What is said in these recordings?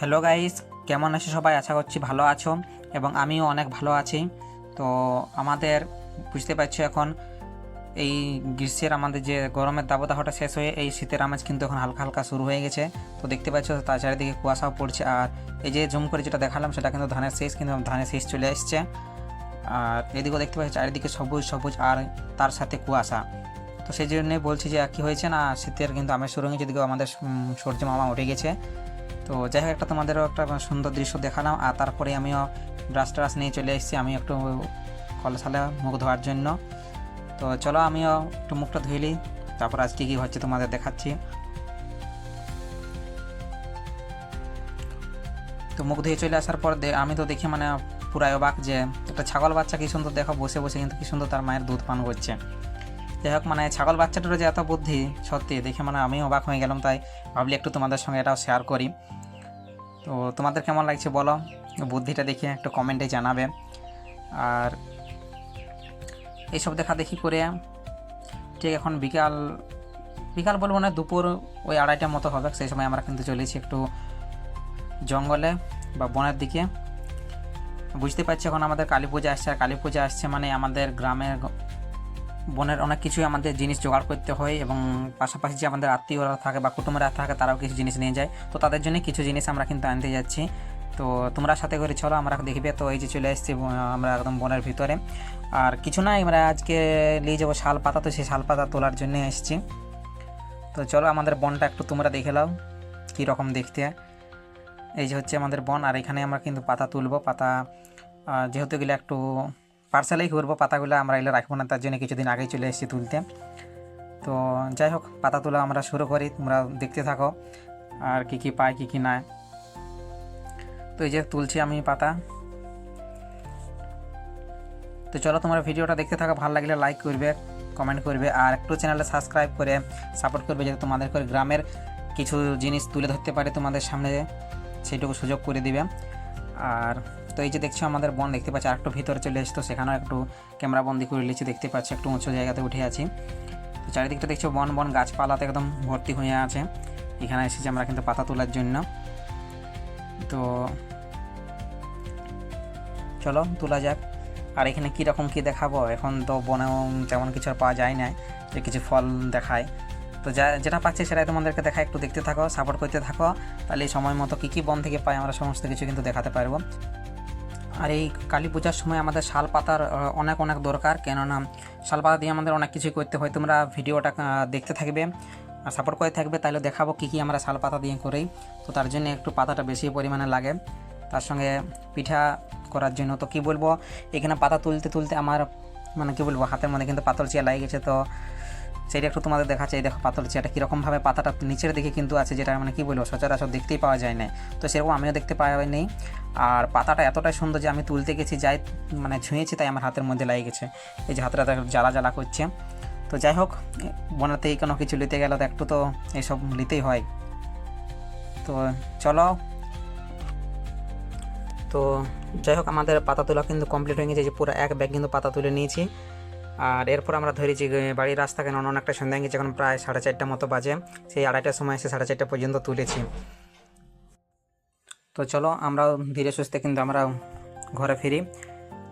Hello guys কেমন আছো সবাই? আশা করছি ভালো আছো এবং আমিও অনেক ভালো আছি। তো আমাদের, বুঝতে পারছ এখন, এই গ্রীষ্মের আমাদের যে গরমের দাবদাহটা শেষ হয়ে এই শীতের আমেজ কিন্তু এখন হালকা হালকা শুরু হয়ে গেছে। তো দেখতে পাচ্ছ, তার চারিদিকে কুয়াশাও পড়ছে। আর এই যে জুম করে যেটা দেখালাম, সেটা কিন্তু ধানের শেষ, কিন্তু ধানের শেষ চলে এসছে। আর এদিকেও দেখতে পাচ্ছি, চারিদিকে সবুজ সবুজ আর তার সাথে কুয়াশা। তো সেই জন্যই বলছি যে কী হয়েছে না, শীতের কিন্তু আমের হয়েছে এদিকেও আমাদের সূর্য মামা উঠে গেছে। তো যাই হোক, একটা তোমাদেরও একটা সুন্দর দৃশ্য দেখালাম। আর তারপরে আমিও ব্রাশ ট্রাশ নিয়ে চলে এসেছি আমি একটু কলসালে মুখ ধোয়ার জন্য। তো চলো, আমিও একটু মুখটা ধুইলি তারপর আজকে কী হচ্ছে তোমাদের দেখাচ্ছি। তো মুখ ধুয়ে চলে আসার পর আমি তো দেখি মানে পুরাই অবাক যে একটা ছাগল বাচ্চা কি সুন্দর দেখো, বসে বসে কিন্তু কি সুন্দর তার মায়ের দুধ পান করছে। যাই হোক মানে ছাগল বাচ্চাটারও যে এত বুদ্ধি, সত্যি, দেখে মানে আমি অবাক হয়ে গেলাম, তাই ভাবলি একটু তোমাদের সঙ্গে এটাও শেয়ার করি। তো তোমাদের কেমন লাগছে বলো? বুদ্ধিটা দেখে একটু কমেন্টে জানাবে। আর এইসব দেখা দেখি করে, ঠিক এখন বিকাল বিকাল বলব না, দুপুর ওই আড়াইটার মতো হবে, সেই সময় আমরা কিন্তু চলেছি একটু জঙ্গলে বা বনের দিকে। বুঝতে পারছি এখন আমাদের কালী পূজা আসছে, আর কালী পূজা আসছে মানে আমাদের গ্রামের বনের অনেক কিছুই আমাদের জিনিস জোগাড় করতে হয় এবং পাশাপাশি যে আমাদের আত্মীয়রা থাকে বা কুটুম্বরা থাকে, তারাও কিছু জিনিস নিয়ে যায়। তো তাদের জন্য কিছু জিনিস আমরা কিন্তু আনতে যাচ্ছি। তো তোমরা সাথে করে চলো, আমরা দেখবে। তো এই যে চলে এসেছি আমরা একদম বনের ভিতরে। আর কিছু না আমরা আজকে নিয়ে যাব শাল পাতা। তো সেই শাল পাতা তোলার জন্য এসেছি। তো চলো, আমাদের বনটা একটু তোমরা দেখে নাও, কী রকম দেখতে। এই যে হচ্ছে আমাদের বন, আর এখানে আমরা কিন্তু পাতা তুলবো। পাতা যেহেতু গেলে একটু পার্সেলেই করব পাতাগুলো আমরা এগুলো রাখব না, তার জন্য কিছুদিন আগেই চলে এসেছি তুলতে। তো যাই হোক, পাতা তোলা আমরা শুরু করি, তোমরা দেখতে থাকো আর কি কি পাই, কি কি না তো এই যে তুলছি আমি পাতা। তো চলো তোমার ভিডিওটা দেখতে থাকো, ভালো লাগলে লাইক করবে কমেন্ট করবে, আর একটু চ্যানেলটা সাবস্ক্রাইব করে সাপোর্ট করবে, যাতে তোমাদের করে গ্রামের কিছু জিনিস তুলে ধরতে পারে তোমাদের সামনে, সেইটুকু সুযোগ করে দিবে। আর তো এই যে দেখছ আমাদের বন দেখতে পাচ্ছি আর একটু ভিতরে চলে এসে তো সেখানেও একটু ক্যামেরা বন্দি করে নিয়েছি দেখতে পাচ্ছি, একটু উঁচু জায়গাতে উঠে আছি। তো চারিদিকটা দেখছ, বন বন, গাছপালাতে একদম ভর্তি হয়ে আছে। এখানে এসেছি আমরা কিন্তু পাতা তোলার জন্য। তো চলো, তোলা যাক। আর এখানে কীরকম কী দেখাবো? এখন তো বনেও তেমন কিছু আর পাওয়া যায় না যে কিছু ফল দেখায়। তো যা, যেটা পাচ্ছি সেটাই তোমাদেরকে দেখা একটু দেখতে থাকো সাপোর্ট করতে থাকো, তাহলে এই সময় মতো কী কী বন থেকে পাই আমরা সমস্ত কিছু কিন্তু দেখাতে পারব। আর এই কালী পূজার সময় আমাদের শাল পাতার অনেক অনেক দরকার, কেননা শাল পাতা দিয়ে আমাদের অনেক কিছুই করতে হয়, তোমরা ভিডিওটা দেখতে থাকবে, আর সাপোর্ট করে থাকবে তাহলে দেখাবো কী কী আমরা শাল পাতা দিয়ে করি। তো তার জন্য একটু পাতাটা বেশি পরিমাণে লাগে, তার সঙ্গে পিঠা করার জন্য। তো কী বলব, এখানে পাতা তুলতে তুলতে আমার মানে কী বলব, হাতের মধ্যে কিন্তু পাতল চেয়ে লাগে গেছে, তো সেটা একটু তোমাদের দেখাচ্ছে, এই দেখো পাতল চেয়ারটা কীরকমভাবে পাতাটা নিচের দিকে কিন্তু আছে, যেটা মানে কি বলব, সচরাচর দেখতেই পাওয়া যায় না। তো সেরকম আমিও দেখতে পাওয়া নেই। আর পাতাটা এতটাই সুন্দর যে আমি তুলতে গেছি, যাই মানে ছুঁয়েছি, তাই আমার হাতের মধ্যে লাগে গেছে। এই যে হাতটা জ্বালা জ্বালা করছে। তো যাই হোক বোনাতেই কোনো কিছু নিতে গেলে তো একটু তো এইসব নিতেই হয়। তো চলো। তো যাই হোক, আমাদের পাতা তোলা কিন্তু কমপ্লিট হয়ে গেছে যে পুরো এক ব্যাগ কিন্তু পাতা তুলে নিয়েছি। আর এরপর আমরা ধরেছি যে বাড়ির রাস্তা কেন অনেকটা সন্ধ্যা হয়ে গেছে, এখন প্রায় সাড়ে চারটা মতো বাজে। সেই আড়াইটার সময় এসে সাড়ে চারটা পর্যন্ত তুলেছি। তো চলো আমরা ধীরে সুস্থে কিন্তু আমরা ঘরে ফিরি।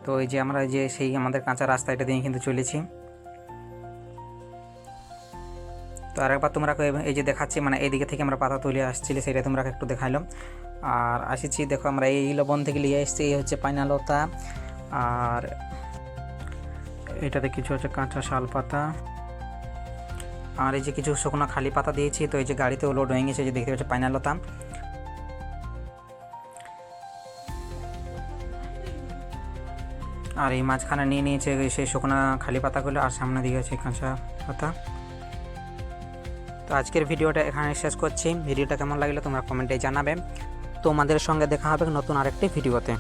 তো এই যে আমরা যে সেই আমাদের কাঁচা রাস্তা এটা দিয়ে কিন্তু চলেছি। তো আরেকবার তোমরা এই যে দেখাচ্ছি মানে এইদিকে থেকে আমরা পাতা তুলে আসছিলে, সেটা তোমরা একটু দেখাইলাম আর আসেছি, দেখো আমরা এই লবণ থেকে নিয়ে এসেছি, এই হচ্ছে পাইনালতা। আর এটাতে কিছু হচ্ছে কাঁচা শাল পাতা। আর এই যে কিছু শুকনো খালি পাতা দিয়েছি, তো এই যে গাড়িতেও লোড হয়ে গেছে যে দেখতে পাচ্ছি পাইনালতা আর এই মাঝখানে নিয়ে নিয়েছে সেই শুকনো খালি পাতাগুলো, আর সামনে দিকে আছে কাঁচা পাতা। তো আজকের ভিডিওটা এখানে শেষ করছি। ভিডিওটা কেমন লাগল তোমরা কমেন্টে জানাবে। তোমাদের সঙ্গে দেখা হবে নতুন আরেকটি ভিডিওতে।